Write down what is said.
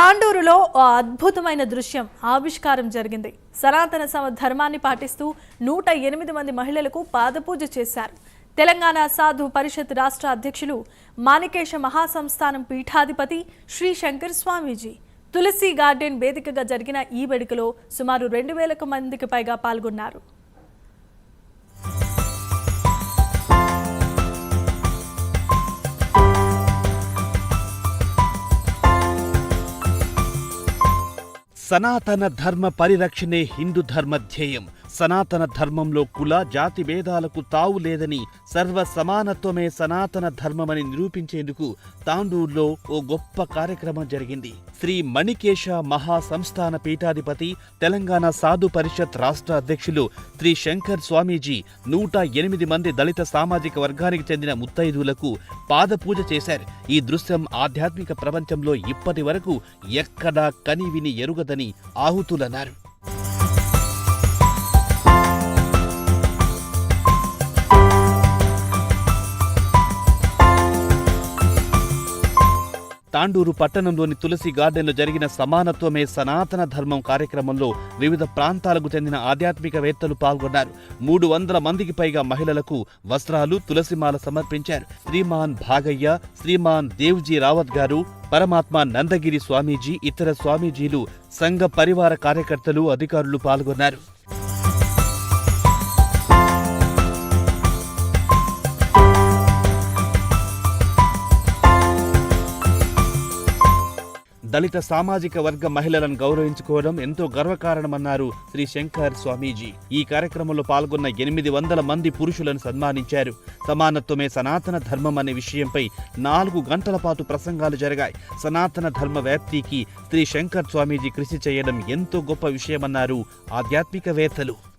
తాండూరులో ఓ అద్భుతమైన దృశ్యం ఆవిష్కారం జరిగింది. సనాతన సమ ధర్మాన్ని పాటిస్తూ నూట ఎనిమిది మంది మహిళలకు పాదపూజ చేశారు. తెలంగాణ సాధు పరిషత్ రాష్ట్ర అధ్యక్షులు మాణికేశ మహాసంస్థానం పీఠాధిపతి శ్రీ శంకర్ స్వామీజీ. తులసి గార్డెన్ వేదికగా జరిగిన ఈ వేడుకలో సుమారు రెండు వేలకు మందికి పైగా పాల్గొన్నారు. సనాతన ధర్మ పరిరక్షణే హిందూ ధర్మ ధ్యేయం. సనాతన ధర్మంలో కుల జాతి భేదాలకు తావు లేదని సర్వ సమానత్వమే సనాతన ధర్మమని నిరూపించేందుకు తాండూరులో ఓ గొప్ప కార్యక్రమం జరిగింది. శ్రీ మణికేశ మహా సంస్థాన పీఠాధిపతి తెలంగాణ సాధు పరిషత్ రాష్ట్ర అధ్యక్షులు శ్రీ శంకర్ స్వామీజీ నూట ఎనిమిది మంది దళిత సామాజిక వర్గానికి చెందిన ముత్తైదువులకు పాదపూజ చేశారు. ఈ దృశ్యం ఆధ్యాత్మిక ప్రపంచంలో ఇప్పటి వరకు ఎక్కడా కనివిని ఎరుగదని ఆహుతులన్నారు. తాండూరు పట్టణంలోని తులసి గార్డెన్లో జరిగిన సమానత్వమే సనాతన ధర్మం కార్యక్రమంలో వివిధ ప్రాంతాలకు చెందిన ఆధ్యాత్మికవేత్తలు పాల్గొన్నారు. మూడు వందల మందికి పైగా మహిళలకు వస్త్రాలు తులసిమాల సమర్పించారు. శ్రీమాన్ భాగయ్య శ్రీమాన్ దేవ్జీ రావత్ గారు పరమాత్మ నందగిరి స్వామీజీ ఇతర స్వామీజీలు సంఘ పరివార కార్యకర్తలు అధికారులు పాల్గొన్నారు. దళిత సామాజిక వర్గ మహిళలను గౌరవించుకోవడం ఎంతో గర్వకారణమన్నారు శ్రీ శంకర్ స్వామీజీ. ఈ కార్యక్రమంలో పాల్గొన్న ఎనిమిది వందల మంది పురుషులను సన్మానించారు. సమానత్వమే సనాతన ధర్మం అనే విషయంపై నాలుగు గంటల పాటు ప్రసంగాలు జరిగాయి. సనాతన ధర్మ వ్యాప్తికి శ్రీ శంకర్ స్వామీజీ కృషి చేయడం ఎంతో గొప్ప విషయమన్నారు ఆధ్యాత్మికవేత్తలు.